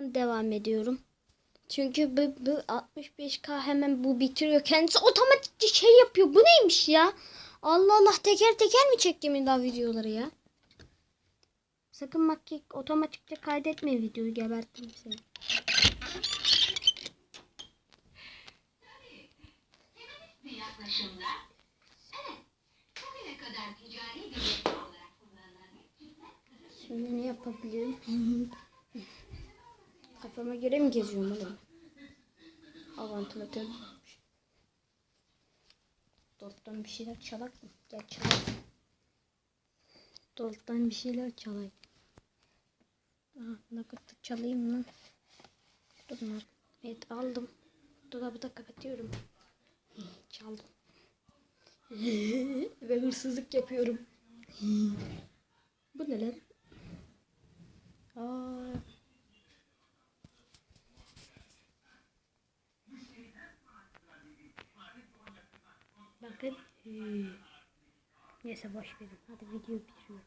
Devam ediyorum. Çünkü bu, bu 65k hemen bu bitiriyor. Kendisi otomatik şey yapıyor. Bu neymiş ya? Allah Allah teker teker mi çektim daha videoları ya? Sakın makik otomatikte kaydetme videoyu gebertim seni. Şimdi ne yapabilirim? Kafama göre mi geziyorum oğlum? Avantilatör. Dolaptan bir şeyler çalak mı? Gel çalak. Dolaptan bir şeyler çalayım. Aha nakıtı çalayım lan. Dur lan. Evet aldım. Dolabı da kapatıyorum. Çaldım. Ve hırsızlık yapıyorum. Bu ne lan? Aa. Bakın. Neyse boş verin. Hadi video bitiriyorum.